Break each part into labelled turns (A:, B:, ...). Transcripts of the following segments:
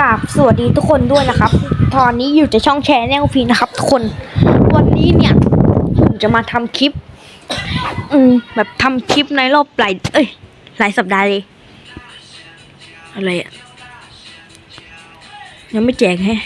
A: กราบสวัสดีทุกคนด้วยนะครับ ตอนนี้อยู่ในช่องแชร์แนลฟีนะครับทุกคน วันนี้เนี่ยผมจะมาทำคลิป อืม แบบทำคลิปในรอบหลายเอ้ยหลายสัปดาห์เลย อะไรอะยังไม่แจกแฮะ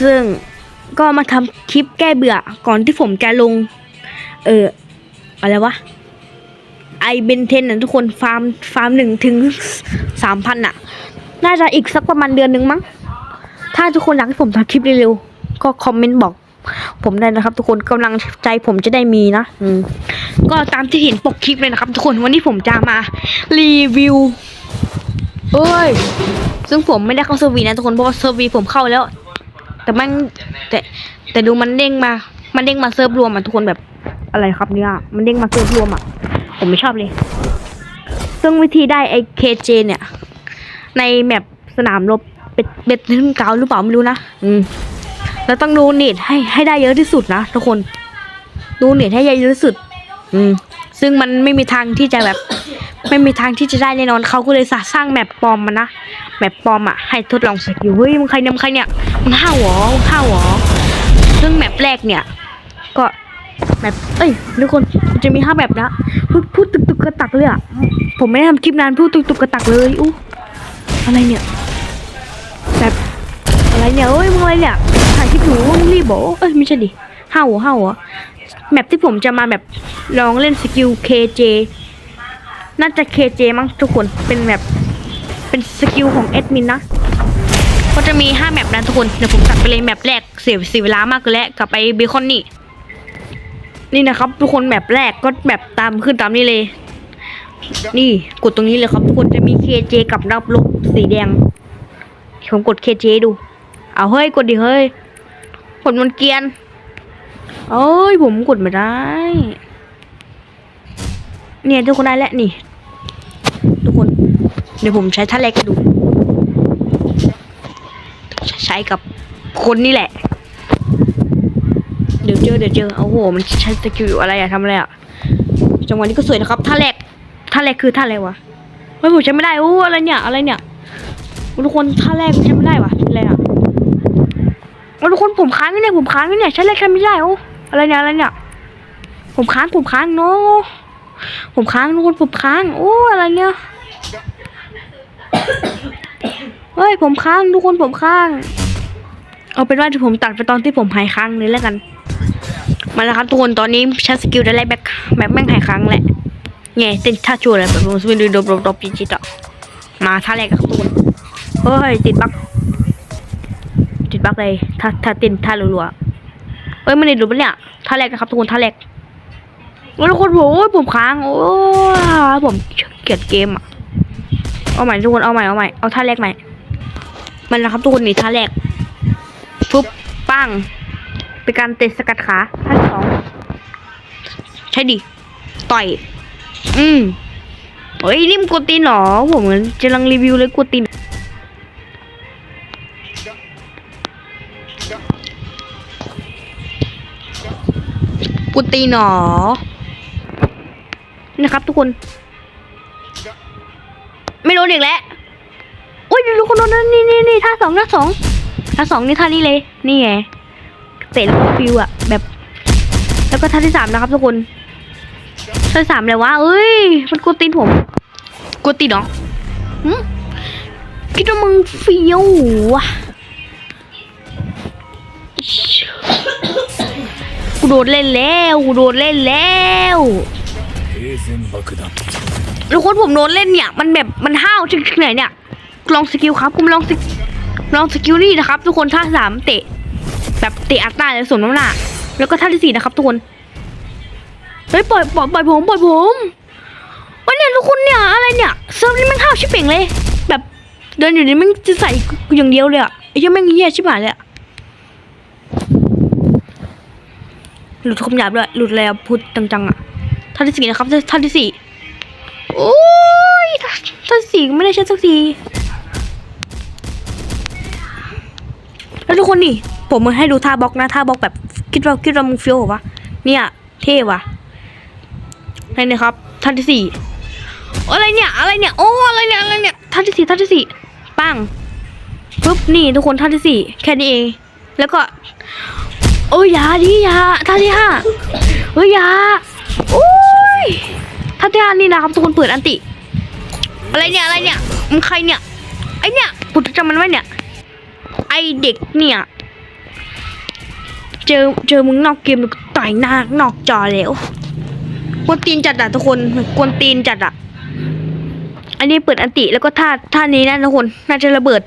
A: ซึ่งก็มาทำคลิปแก้เบื่อ ก่อนที่ผมจะลง เอออะไรวะไอเบนเทนน่ะทุกคนฟาร์มฟาร์มหนึ่งถึงสามพันอะ น่าจะอีกสักประมาณเดือนหนึ่งมั้ง ถ้าทุกคนอยากให้ผมทำคลิปเร็วๆ ก็คอมเมนต์บอก ผมได้นะครับ ทุกคนกำลังใจผมจะได้มีนะ อืม ก็ตามที่เห็นปกคลิปเลยนะครับ ทุกคน วันนี้ผมจะมารีวิว เอ้ย ซึ่งผมไม่ได้เข้าเซอร์วีนะทุกคน เพราะว่าเซอร์วีผมเข้าแล้ว แต่มันแต่แต่ดูมันเด้งมา มันเด้งมาเซิร์ฟรวมอะทุกคนแบบอะไรครับเนี่ย มันเด้งมาเซิร์ฟรวมอะ ผมไม่ชอบเลย ซึ่งวิธีได้ไอ้เคเจเนี่ย ในแมปสนามรบเป็นเบ็ดขึ้นเกาหรือเปล่าไม่รู้นะอืมแล้วต้องดูเน็ตให้ให้ได้เยอะที่สุดนะทุกคนดูเน็ตให้เยอะที่สุด อืม ซึ่งมันไม่มีทางที่จะแบบ ไม่มีทางที่จะได้แน่นอนเขาก็เลยสร้างแมปปลอมมานะแมปปลอมอะให้ทดลองสกิลเฮ้ยมึงใครเนี่ยมึงใครเนี่ยมึงห้าวหรอมึงห้าวหรอซึ่งแมปแรกเนี่ย ก็แมปเอ้ยทุกคนมันจะมีห้าแบบนะพูดพูดตุกตุกกระตักเลยอะผมไม่ได้ทำคลิปนานพูดตุกตุกกระตักเลยอู้ อะไรเนี่ยแบบอะไรเนี่ยเอ้ยมึงอะไรเนี่ยถ่ายคลิปหนูมึงรีบบอกเอ้ยไม่ใช่ดิห้าวเหรอห้าวเหรอแมปที่ผมจะมาแบบลองเล่นสกิล KJ น่าจะ KJ มั้งทุกคนเป็นแบบเป็นสกิลของแอดมินนะก็จะมีห้าแมปนะทุกคนเดี๋ยวผมตัดไปเลยแมปแรกเสียเสียเวลามากเลยแหละกับไปเบคอนนี่นี่นะครับ ทุกคนแมปแรกก็แบบตามขึ้นตามนี้เลย นี่กดตรงนี้เลยครับทุกคนจะมีเคเจกับนับลบสีแดงผมกดเคเจดู เอาเฮ้ยกดดิเฮ้ยกดมันเกียนเอ้ยผมกดไม่ได้ เนี่ยทุกคนได้แล้วนี่ ทุกคน เดี๋ยวผมใช้ท่าแรกดู ใช้กับคนนี่แหละ เดี๋ยวเจอเดี๋ยวเจอเอาโหมันใช้สกิลอะไรอะทำอะไรอะจังหวะนี้ก็สวยนะครับท่าแรก ท่าแรกคือท่าอะไรวะเฮ้ยผมใช้ไม่ได้โอ้อะไรเนี่ย อะไรเนี่ยทุกคนท่าแรกผมใช้ไม่ได้วะอะไรอะโอ้ทุกคนผมค้างอยู่เนี่ยผมค้างอยู่เนี่ยใช้แรกใช้ไม่ได้โอ้อะไรเนี่ยอะไรเนี่ย ผมค้างผมค้างโนผมค้างทุกคนผมค้างโอ้อะไรเนี่ยเฮ้ยผมค้างทุกคนผมค้าง เอาเป็นว่าที่ผมตัดไปตอนที่ผมหายค้างเลยแล้วกันมาแล้วครับทุกคนตอนนี้ใช้สกิลได้ไล่แบบแบบแม่งหายค้างแหละ ไงเต้นท่าชัวร์เลยแบบผมสวินดูดบดบจิจิตอะมาท่าแรกกับทุกคนเฮ้ยติดบั๊กติดบั๊กเลยท่าท่าเต้นท่ารัวๆเอ้ยมันติดหลุดปะเนี่ยท่าแรกนะครับทุกคนท่าแรกโอ้ทุกคนโอ้ยผมค้างโอ้ยผมเกลียดเกมอะเอาใหม่ทุกคนเอาใหม่เอาใหม่เอาท่าแรกใหม่มันนะครับทุกคนนี่ท่าแรกปุ๊บปั้งเป็นการเตะสกัดขาท่าสองใช่ดิต่อย อืมเฮ้ยนี่มกดตีนเหรอผมกำลังรีวิวเลยกดตีนกดตีนหรอนะครับทุกคน ไม่โดนอีกแล้วโอ้ยทุกคนโดนนี่นี่นี่ท่าสองท่าสองท่าสองนี่ท่านี้เลย นี่ไงเตะแล้วก็ฟิวอะแบบ แล้วก็ท่าที่สามนะครับทุกคน ช่วยสามเลยวะเอ้ย มันกูตีนผมกูตีน้องคิดว่ามึงเฟี้ยวอะกูโดนเล่นแล้วกูโดนเล่นแล้วทุกคนผมโดนเล่นเนี่ย มันแบบมันห้าวถึงไหนเนี่ย ลองสกิลครับคุณลองสลองสกิลนี่นะครับ ทุกคนท่าสามเตะ แบบเตะอัตตาลยส่วนน้ำหนักแล้วก็ท่าที่สี่นะครับทุกคน เฮ้ยปล่อยปล่อยปล่อยผมปล่อยผมวันเนี่ยทุกคนเนี่ยอะไรเนี่ยเซิร์ฟนี่แม่งห้าวชิบเป่งเลย แบบเดินอยู่นี่ม่งจะใส่กูอย่างเดียวเลยอะไอ้เหี้ยังแม่งเหี้ยชิบหายเลยอะหลุดคำหยาบด้วยหลุดแล้วพูดจังๆอะท่าที่สี่นะครับท่าที่สี่โอ้ยท่าสีไม่ได้ใช้สักทีแล้วทุกคนนี่ผมมาให้ดูท่าบล็อกนะท่าบล็อกแบบคิดว่าคิดว่ามึงเฟี้ยวเหรอวะเนี่ยเท่ว่ะ นี่นะครับท่านที่สี่อะไรเนี่ย อะไรเนี่ย โอ้ อะไรเนี่ย อะไรเนี่ย ท่านที่สี่ท่านที่สี่ปังปุ๊บ นี่ทุกคนท่านที่สี่แค่นี้เอง แล้วก็ โอ้ยอยาดิอยาท่านที่ห้าเฮ้ยอยาโอ้ยท่านที่ห้านี่นะครับทุกคนเปิดอันติ อะไรเนี่ย อะไรเนี่ยมันใครเนี่ย ไอเนี่ยกูจะจำมันไว้เนี่ย ไอเด็กเนี่ย เจอ เจอมึงนอกเกมต่อยหน้านอกจอแล้ว กวนตีนจัดอะทุกคนกวนตีนจัดอะอันนี้เปิดอันติแล้วก็ท่าท่านี้นะทุกคนน่าจะระเบิด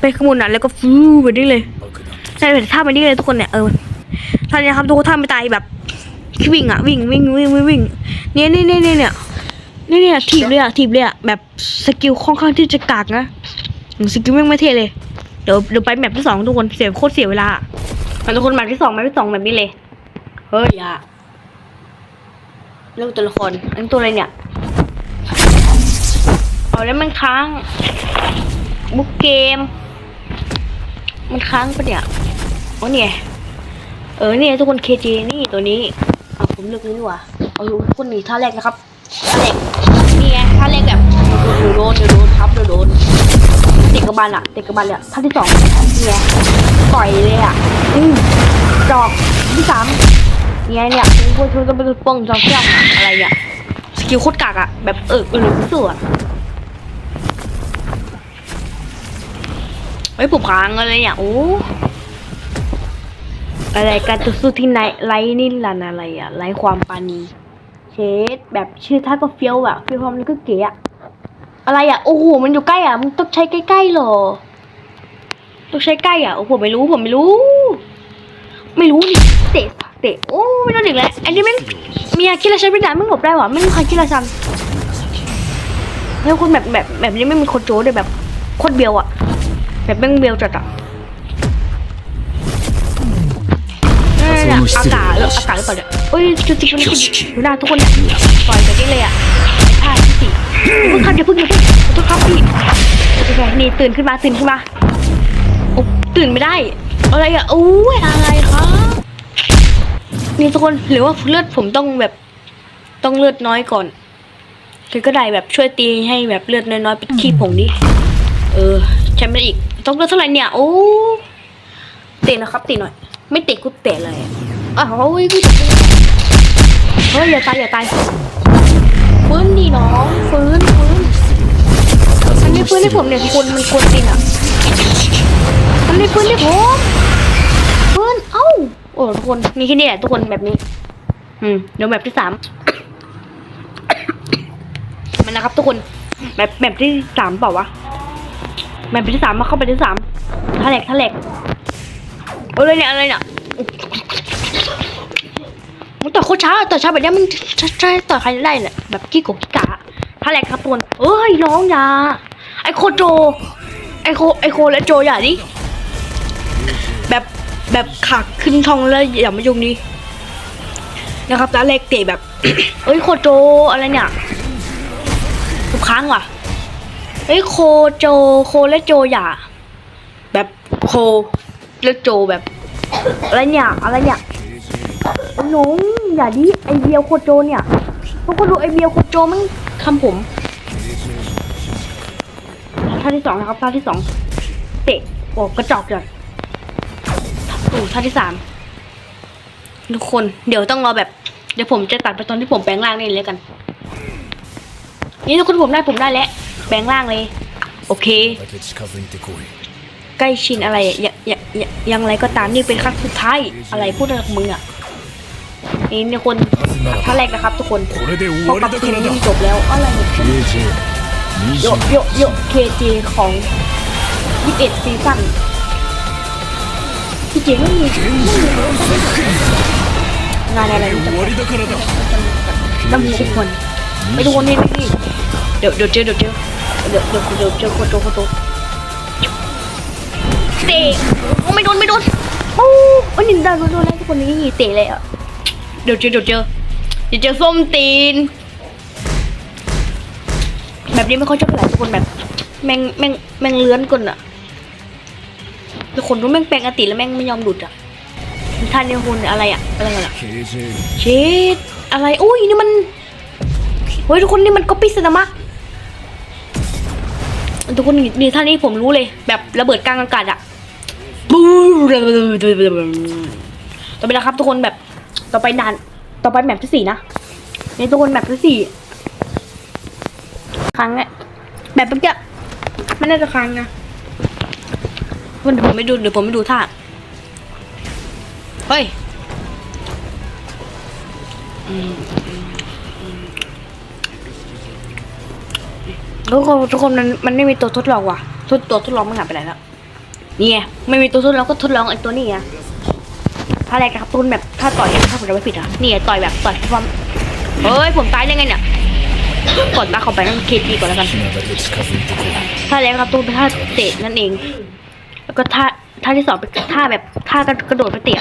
A: ไปข้างบนอะแล้วก็ฟูไปนี่เลยใช่ท่าไปนี่เลยทุกคนเนี่ยเออท่านี้ครับทุกคนท่าไม่ตายแบบวิ่งอะวิ่งวิ่งวิ่งวิ่งวิ่งเนี่ยเนี่ยเนี่ยเนี่ยเนี่ยเนี่ยเนี่ยถีบเลยอะถีบเลยอะแบบสกิลค่อนข้างที่จะกากนะสกิลแม่ไม่เท่เลยเดี๋ยวเดี๋ยวไปแมปที่สองทุกคนเสียโคตรเสียเวลาอะมาทุกคนแมปที่สองแมปที่สองแบบนี้เลยเฮ้ยอะ เรื่องตัวละครอันนตัวอะไรเนี่ย เอาแล้วมันค้างบุกเกม มันค้างปะเนี่ยโอ้เนี่ยเออเนี่ยทุกคนเคจนี่ตัวนี้เอาผมเลือกนี้ดีกว่าเอาดูทุกคนนี่ท่าแรกนะครับท่าแรกนี่ไงท่าแรกแบบเดี๋ยวโดนเดี๋ยวโดนครับเดี๋ยวโดนเตะกระบาลอะเตะกระบาลเลยท่าที่สองนี่ไงต่อยเลยอะอืมดอกที่สาม เนี่ยเนี่ยพวกคุณก็เป็นป้องจองเครื่องอะไรเนี่ยสกิลโคตรกากอะแบบเออเออสุดอะเฮ้ผมค้างอะไรเนี่ยโอ้อะไรการต่อสู้ที่ไหนไรนี่ลันอะไรอะไรความปานีเชดแบบชื่อท่าก็เฟี้ยวอะเฟี้ยวความมันก็เก๋อะอะไรอะโอ้โหมันอยู่ใกล้อะมันต้องใช้ใกล้ๆหรอต้องใช้ใกล้อะโอ้โหไม่รู้ผมไม่รู้ ไม่รู้นี่เตะ เตะโอ้ไม่ต้องอีกแล้วอันนี้แม่งมีอาคิราชันเป็นด่านไม่หลบได้หวะไม่มีใครคิราชันแล้วคนแบบแบบแบบนี้ไม่มีคนโจ้เลยแบบโคตรเบียวอะแบบแม่งเบียวจัดอะเนี่ยอากาศแล้วอากาศหรือเปล่าเนี่ยเอ้ยจุดจิกมันนี่ดูหน้าทุกคนเนี่ยปล่อยแบบนี้เลยอะท่าที่สี่เพิ่งครับเดี๋ยวเพิ่งเดี๋ยวเพิ่งขอโทษครับพี่โอเคนี่ตื่นขึ้นมาตื่นขึ้นมาโอ้ตื่นไม่ได้ อะไรอะโอ้ยอะไรครับ นี่ทุกคนหรือว่าเลือดผมต้องแบบต้องเลือดน้อยก่อนคือก็ได้แบบช่วยตีให้แบบเลือดน้อยๆเป็นขี้ผงดิเออใช้ไม่ได้อีก ต้องเลือดเท่าไหร่เนี่ย โอ้เตะนะครับเตะหน่อย ไม่เตะกูเตะเลยอ้าวเฮ้ยกูจะเฮ้ยอย่าตายอย่าตายฟื้นดีน้องฟื้นฟื้นมันไม่ฟื้นให้ผมเนี่ยทุกคนมันกวนตีนอะมันไม่ฟื้นให้ผม อ้ทุกคนมีแค่นี้แหละทุกคนแบบนี้ อืมเดี๋ยวแบบที่สาม มันนะครับ ทุกคนแบบแบบที่สามเปล่าวะแบบที่สามมาเข้าไปที่สามทะเลกทะเลกโอ้ยเนี่ยอะไรเนี่ยมันต่อโคช้าต่อช้าแบบนี้มันช้าช้าต่อใครได้แหละแบบกี้กกี้กะทะเลกครับทุกคนเอ้ยน้องยาไอโคโจ ไอโคไอโคและโจอย่าดิ แบบขักขึ้นทองแล้วอย่ามายุ่งดินะครับตาเล็กเตะแบบ เอ้ยโคโจอะไรเนี่ยทุกครั้งว่ะเอ้ยโคโจโคและโจอย่า แบบโคและโจแบบอะไรเนี่ยอะไรเนี่ยหนูอย่าดิไอเบียวโคโจเนี่ยทุกคนดูไอเบียวโคโจมันทำผมท่าที่สองนะครับท่าที่สองเตะโอ้กระจอกเลย พาร์ทที่สามทุกคนเดี๋ยวต้องรอแบบ เดี๋ยวผมจะตัดไปตอนที่ผมแปลงร่างนี่เลยกัน นี่ทุกคนผมได้ผมได้แล้วแปลงร่างเลย โอเค ใกล้ชินอะไรอย่างอย่าอย่างไรก็ตามนี่เป็นครั้งสุดท้ายอะไรพูดอะไรของมึงอะนี่นี่คนท่าแรกนะครับทุกคนพอกับทีนี้จบแล้วอะไรโยโยโยเคจของ 21ซีซั่น พี่เจ๋งไม่มีไม่มีงานอะไรจะต้องมีทุกคนไม่ทุกคนนี่นี่เดี๋ยวเดี๋ยวเจอเดี๋ยวเจอเดี๋ยวเดี๋ยวเดี๋ยวเจอคนโตคนโตเตะโอไม่โดนไม่โดนโอ้โอ้นินดาโดนโดนแล้ทุกคนนี่เตะเลยอะเดี๋ยวเจอเดี๋ยวเจอเดี๋ยวเจอส้มตีน แบบนี้ไม่ค่อยชอบหลายทุกคนแบบแม่งแม่งแม่งเลื้อนก่อนอะ ทุกคนรู้แม่งแปลงอติแล้วแม่งไม่ยอมหลุดอะท่านเนี่ยคุณอะไรอะอะไรกันอะ
B: KJ
A: เชดอะไรอุ้ยนี่มันเฮ้ยทุกคนนี่มันก๊อปปี้ซินามะทุกคนนี่ท่านี้ผมรู้เลย แบบระเบิดกลางอากาศอะบู๊ต่อไปนะครับ ทุกคนแบบต่อไปด่าน ต่อไปแมปที่สี่นะนี่ทุกคนแมปที่สี่ครั้งแรกแบบเมื่อกี้ไม่น่าจะครั้งนะ วันผมไม่ดูเดี๋ยวผมไม่ดูท่าเฮ้ยทุกคนทุกคนมันมันไม่มีตัวทดลองว่ะทดตัวทดลองมันหายไปไหนแล้วนี่ไงไม่มีตัวทดลองก็ทดลองไอ้ตัวนี้ไงถ้าแรกครับต้นแบบถ้าต่อยถ้าผมจะไม่ผิดอะนี่ต่อยแบบต่อยความเฮ้ยผมตายได้ไงเนี่ยกดมาเข้าไปนั่นเคทีก่อนแล้วกัน
B: 島が discovering the core.
A: ท่าแรกครับตัวเป็นท่าเตะนั่นเอง แล้วก็ท่าท่าที่สองเป็นท่าแบบท่ากระโดดไปเตะ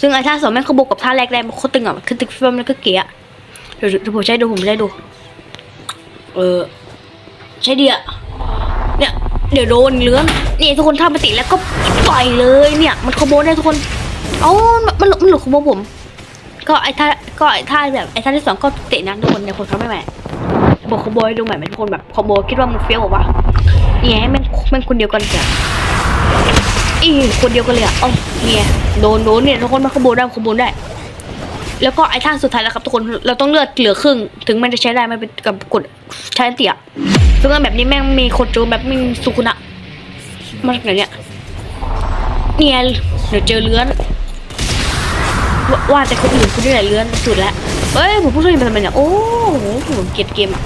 A: ซึ่งไอ้ท่าสองแม่งเขาบวกกับท่าแรกแรกมันโคตรตึงอะคือตึงฟิล์มแล้วก็เกียวเดี๋ยวผมใช้ดูผมใช้ดู เออใช้ดีอะเนี่ยเดี๋ยวโดนเลื้อนนี่ทุกคนท่ามาติแล้วก็ปล่อยเลยเนี่ย มันคอมโบได้ทุกคนเอ้ามันมันหลุดมันหลุดคอมโบผม ก็ไอ้ท่าก็ไอ้ท่าแบบไอ้ท่าที่สองก็เตะนะทุกคนเดี๋ยวผมทำให้ใหม่บอกคอมโบให้ดูใหม่ไหมทุกคนแบบคอมโบคิดว่ามึงเฟี้ยวบอว่านี่ไงให้แม่งแม่งคนเดียวกันจ้ะ อีคนเดียวกันเลยอะเอ้าเนี่ยโดนโดนเนี่ยทุกคนมาขบวนได้ขบวนได้ แล้วก็ไอ้ท่าสุดท้ายแล้วครับทุกคนเราต้องเลือดเหลือครึ่ง ถึงมันจะใช้ได้มันเป็นกับกดใช้เตี่ยซึ่งแบบนี้แม่งมีโคโจแบบมีสุกุนะมาจากไหนเนี่ยเนี่ยเดี๋ยวเจอเลื้อนว่าว่าแต่คนอื่นคุณนี่แหละเลื้อนสุดแล้วเอ้ยผมพูดเรื่องนี้ไปทำไมเนี่ยโอ้โหผมเกลียดเกมอะ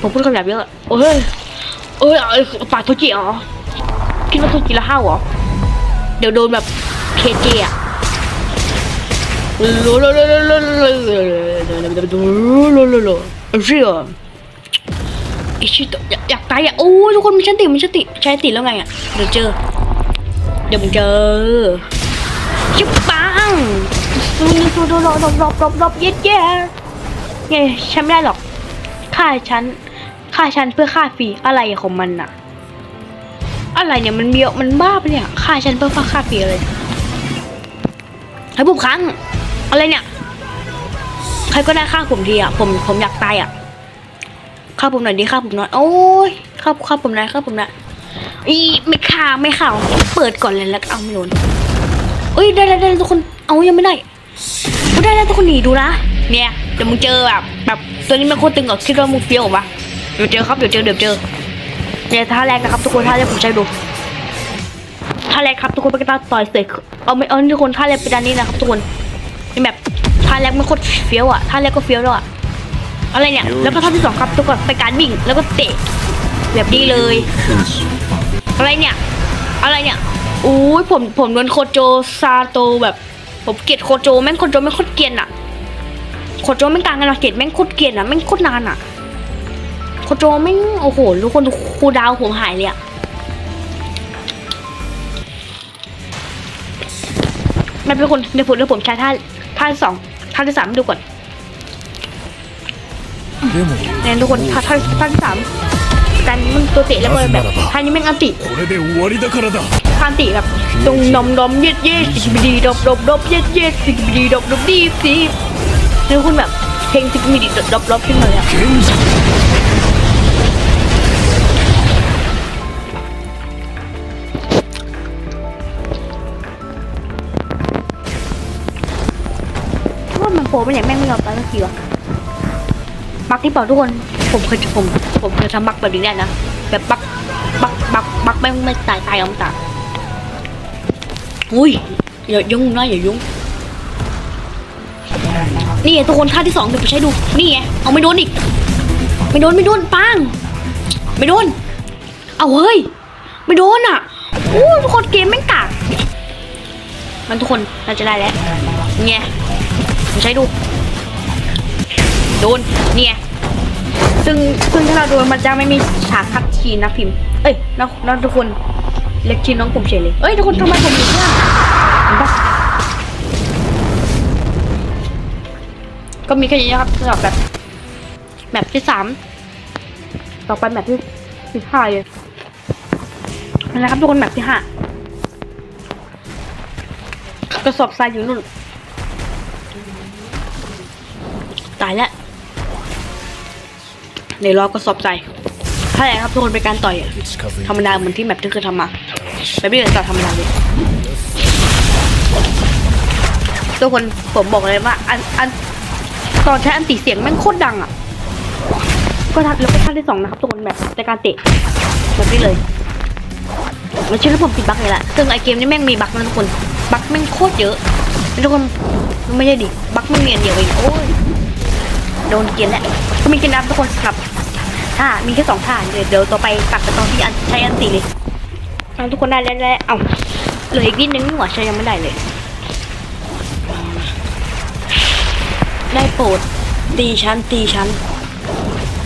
A: ผมพูดคำหยาบเยอะโอ้ยเอ้ยเอ้ยปากโทจิเหรอ คิดว่าโทจิละห้าวเหรอ เดี๋ยวโดนแบบเคเจอะโลโลโลโลโลโลโลโลลลลลเชื่อไอชิตอยากตายอะโอ้ทุกคนมีชันติมีชันติใช้ติแล้วไงอะเดี๋ยวเจอ เดี๋ยวมึงเจอชิบปังดูดูดูรอบรอบรอบรอบรอบเย็ดแย่ไงฉันไม่ได้หรอกฆ่าฉันฆ่าฉันเพื่อฆ่าฟรีอะไรของมันอะ อะไรเนี่ยมันเบี้ยวมันบ้าไปเนี่ยฆ่าฉันเพื่อฆ่าฟรีเลยให้ผมครั้งอะไรเนี่ย ใครก็ได้ฆ่าผมทีอะผมผมอยากตายอะฆ่าผมหน่อยดิฆ่าผมหน่อยโอ้ยฆ่าฆ่าผมหน่อยฆ่าผมหน่อยอีไม่ฆ่าไม่ฆ่าเปิดก่อนเลยแล้วเอาไม่โดนเอ้ยได้ได้ได้ทุกคนเอายังไม่ได้ได้แล้วทุกคนหนีดูนะเนี่ยเดี๋ยวมึงเจอแบบแบบตัวนี้มันโคตรตึงอะคิดว่ามึงเฟี้ยวเหรอวะเดี๋ยวเจอครับเดี๋ยวเจอเดี๋ยวเจอ เนี่ยท่าแรกนะครับทุกคนท่าแรกผมใช้ดูท่าแรกครับทุกคนเป็นการต่อยเสกเอาไม่เอาทุกคนท่าแรกเป็นด้านนี้นะครับทุกคนเป็นแบบท่าแรกมันโคตรเฟี้ยวอะท่าแรกก็เฟี้ยวแล้วอะอะไรเนี่ยแล้วก็ท่าที่สองครับทุกคนเป็นการวิ่งแล้วก็เตะแบบนี้เลย อะไรเนี่ย อะไรเนี่ยอู้ยผมผมโดนโคโจซาโตแบบผมเกลียดโคโจแม่งโคโจแม่งโคตรเกลียนอะโคโจแม่งกลางกันมาเกลียดแม่งโคตรเกลียนอะแม่งโคตรนานอะ โคโจไม่โอ้โหทุกคนครูดาวผมหายเลยอะไม่เป็นคนเดี๋ยวผมเดี๋ยวผมใช้ท่าท่าที่สองท่าที่สามดูก่อนเนี่ยทุกคนท่าท่าท่าที่สามกันมันตัวเตะแล้วก็แบบท่านี้แม่งอันติท่านติแบบตรงนมนมเย็ดเย็ดสิบดีดบดบดบเย็ดเย็ดสิบดีดบดบดีสิทุกคนแบบเพลงสิบดีดบดบขึ้นมาแล้ว มันโปรมันอย่างแม่งไม่ยอมตายสักทีวะบักที่บอกทุกคน ผมเคยผมผมเคยทำบักแบบนี้ได้นะ แบบบักบักบักบักแม่งไม่ตายตายอมตาอุ้ยอย่ายุ่งนะอย่ายุ่ง นี่ไงทุกคนท่าที่สองเดี๋ยวผมใช้ดู นี่ไง เอาไม่โดนอีก ไม่โดนไม่โดนปัง ไม่โดน เอาเฮ้ย ไม่โดนอะโอ้ทุกคนเกมแม่งกากมันทุกคนน่าจะได้แล้วเนี่ย ใช้ดู โดน เนี่ย ซึ่งซึ่งถ้าเราโดนมันจะไม่มีฉากคัดชีนนะพิมพ์ เอ้ยนะนะทุกคน เล็กชีนน้องผมเฉยเลย เอ้ยทุกคนทำไมผมอยู่เพื่อนเห็นปะก็มีแค่นี้นะครับสำหรับแบบแบบที่สามต่อไปแบบที่ที่ห้าเลยนะครับทุกคนแบบที่ห้ากระสอบทรายอยู่นู่น ตายแล้วในรอบก็สอบใจถ้าแหละครับทุกคนเป็นการต่อยธรรมดาเหมือนที่แมปที่เคยทำมาแบบไม่เหมือนต่อธรรมดาเลยทุกคนผมบอกเลยว่าอันอันตอนใช้อันติเสียงแม่งโคตรดังอะ ก็ทัดแล้วก็ทัดได้สองนะครับทุกคนแบบแต่การเตะแบบนี้เลยไม่ใชื่อผมปิดบั๊กเลยแหละซึ่งไอเกมนี้แม่งมีบั๊กนะทุกคนบั๊กแม่งโคตรเยอะทุกคนไม่ใช่ดิบั๊กไม่เนียนเดียวเองโอ้ย โดนเกียนแหละก็มีเกลียนนะทุกคนครับท่ามีแค่สองท่าเดี๋ยวเดี๋ยวต่อไปตัดไปตอนที่อันใช้อันตีเลยทำทุกคนได้แล้วแล้วเอ้าเหลืออีกนิดนึงนี่หว่าใช้ยังไม่ได้เลย ได้โปรดตีชั้นตีชั้น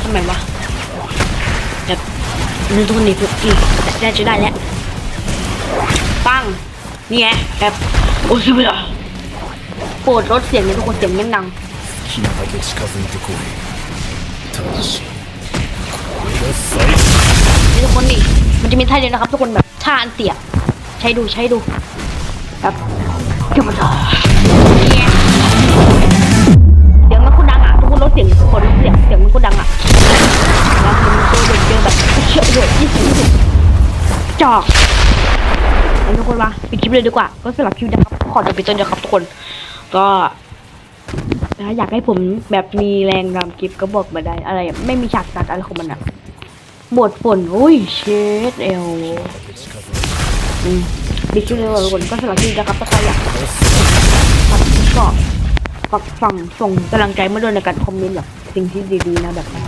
A: ทำไมวะแบบนึกทุกคนนี่ปุ๊บอีได้จะได้แล้วปังนี่ไงแบบโอ้ยไม่ได้โปรดลดเสียงนี่ทุกคนเสียงยังดัง
B: きなだけ近づいてこいただしこれが最
A: นี่ทุกคนนี่มันจะมีท่าเดียวนะครับ ทุกคนแบบท่าอันเตียใช้ดูใช้ดูแบบเกี่ยวมันนี่ไงเสียงมันโคตรดังอ่ะทุกคนลดเสียงทุกคนลดเสียงเสียงมันโคตรดังอ่ะแล้วมันตัวเด็กเจอแบบเชื่อเลยยี่สิบยี่สิบจอกแล้วทุกคนมาปิดคลิปเลยดีกว่า ก็สำหรับคลิปนะครับขอจบไปต้นเดียวครับทุกคน ก็ นะอยากให้ผมแบบมีแรงรำกิฟก็บอกมาได้อะไร ไม่มีฉากตัดอะไรของมันอะบดฝนอุ้ยเชดเอลบิ๊กเลยทุกคนก็สลับที่นะครับถ้าใครอยากตัดก็ฝากฝั่งส่งกำลังใจมาด้วยในการคอมเมนต์แบบสิ่งที่ดีๆนะแบบไม่